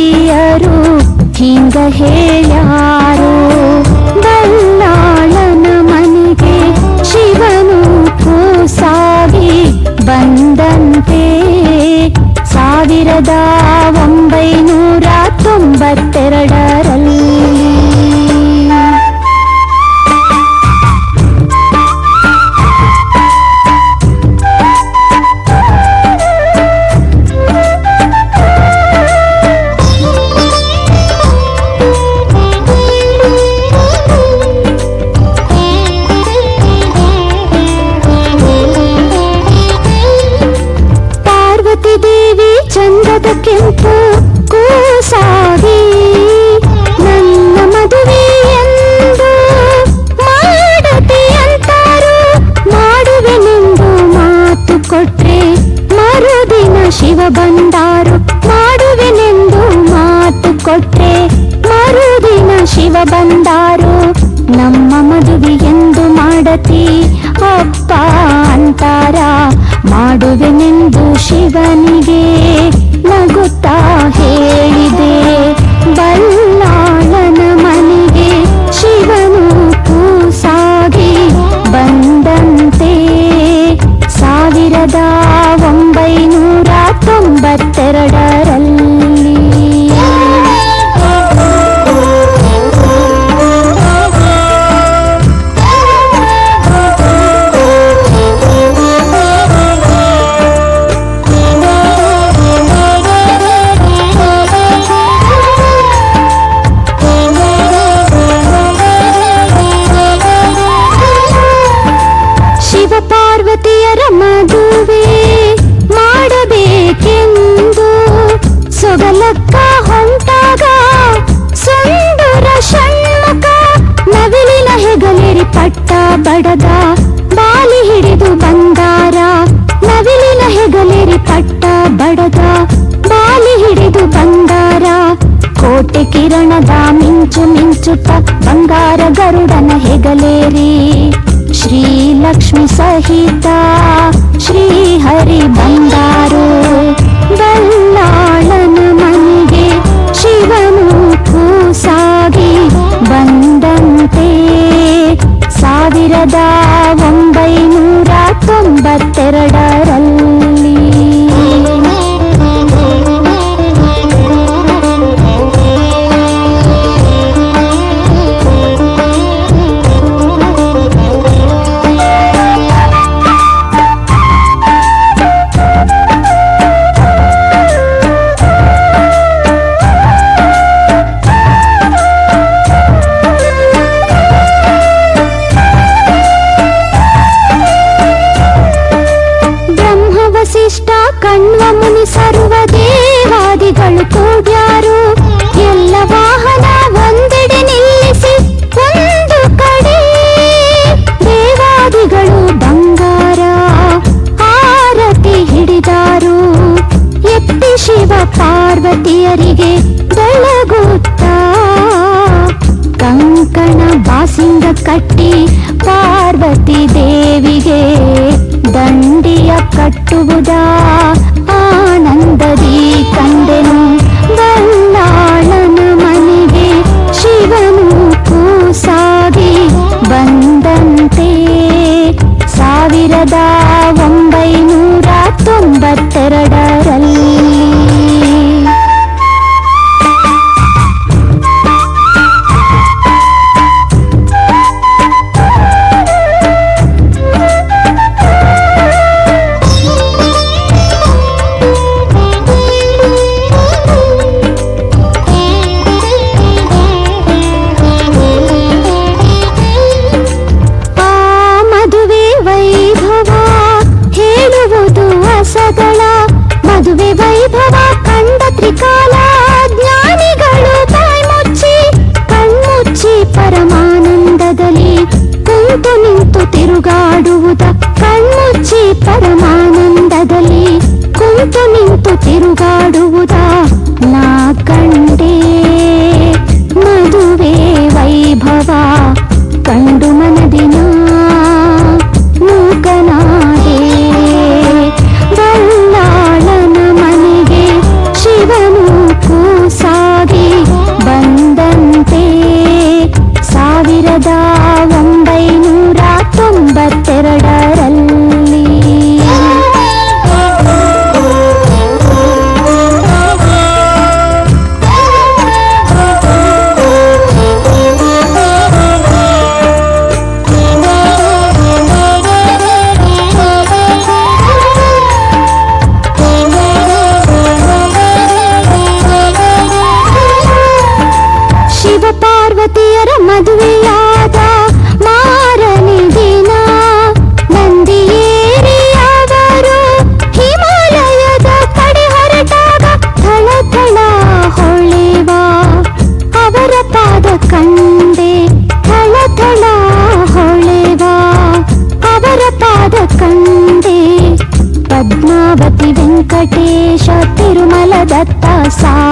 ಹಿರಿಯರು ಹಿಂಗ ಹೇಳ್ಯಾರು? ಬಲ್ಲಾಳನ ಮನೆಗೆ ಶಿವನು ಕೂಸಾಗಿ ಬಂದಂತೆ. ಸಾವಿರದ ಬಂದಾರು. ಮಾಡುವೆನೆಂದು ಮಾತು ಕೊಟ್ಟೆ ಮರುದಿನ ಶಿವ ಬಂದಾರು. ನಮ್ಮ ಮದುವೆ ಎಂದು ಮಾಡತಿ, ಅಪ್ಪ ಅಂತಾರ. ಮಾಡುವೆನೆಂದು ಶಿವನಿಗೆ కాంతి కిరణదామించు మించుట బంగార గరుడన హెగలేరి. శ్రీ లక్ష్మి సహిత శ్రీ హరి బంగారు. ಬಲ್ಲಾಳನ ಮನೆಗೆ ಶಿವನು ಕೂಸಾಗಿ ಬಂದಂತೆ ಸಾವಿರದ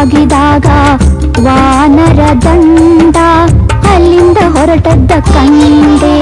ಸಾಗಿದಾಗ ವಾನರ ದಂಡ ಅಲ್ಲಿಂದ ಹೊರಟದ್ದ ಕಂಡೆ.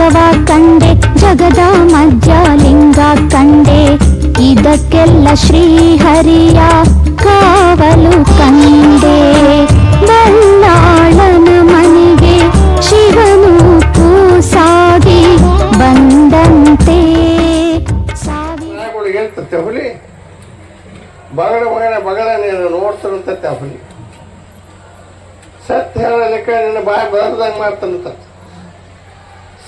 ಜಗವ ಕಂಡೆ, ಜಗದ ಮಧ್ಯ ಲಿಂಗ ಕಂಡೆ. ಇದಕ್ಕೆಲ್ಲ ಶ್ರೀಹರಿಯ ಕಾವಲು ಕಂಡೆ. ಬಲ್ಲಾಳನ ಮನೆಗೆ ಶಿವನು ಕೂಸಾಗಿ ಬಂದಂತೆ. ಸಾಧಿ ಹುಲಿ ಬಗಡ ಬಗಡ ಬಗಡ ನೀನು ನೋಡ್ತಾನಂತತ್ತೆ ಹುಲಿ ಸತ್ಯ ಹೇಳಲಿಕ್ಕೆ ನಿನ್ನ ಬಾಯಿ ಬರದಂಗೆ ಮಾಡ್ತಾನಂತ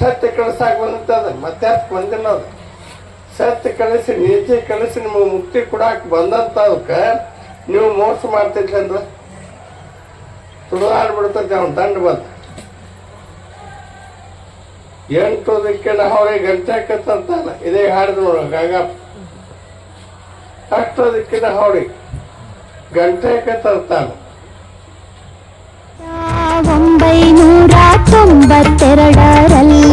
ಸತ್ಯ ಕಳಿಸಾಗ ಬಂದಂತದ ಮತ್ತೆ ಬಂದಿಲ್ಲ ಅದು? ಸತ್ಯ ಕಳಿಸಿ ನೀತಿ ಕಳಿಸಿ ನಿಮಗೆ ಮುಕ್ತಿ ಕೊಡಾಕ ಬಂದಂತ ನೀವು ಮೋಸ ಮಾಡ್ತಿದ್ರಿ ಅಂದ್ರೆ? ತುಳಿದಾಡ್ಬಿಡ್ತೈತೆ ಅವ್ನ ದಂಡ ಬಂದ. ಎಂಟು ದಿಕ್ಕಿನ ಹೊಳೆ ಗಂಟೆ ಕತ್ತಂತಾನ ಇದೇ ಹಾಡಿದ್ರು ನೋಡ ಗಂಗಪ್ಪ. ಅಷ್ಟು ದಿಕ್ಕಿನ ಹೊಡಿ ಗಂಟೆ ಕತ್ತಂತಾನ ಒಂಬೈನೂರ ತೊಂಬತ್ತೆರಡರಲ್ಲಿ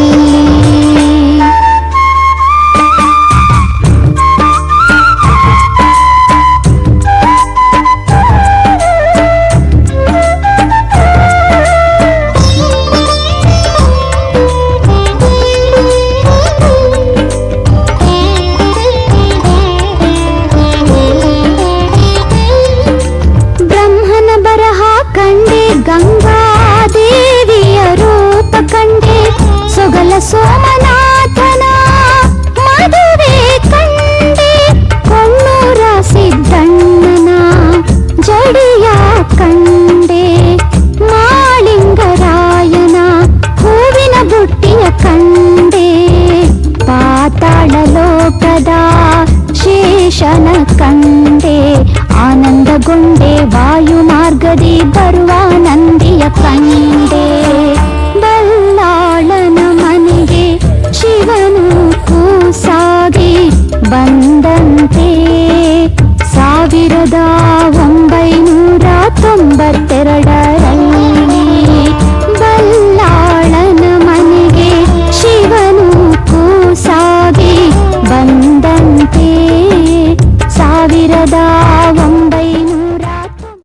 ಬಂದಂತೆ ಸಾವಿರದ ಒಂಬೈನೂರ ತೊಂಬತ್ತ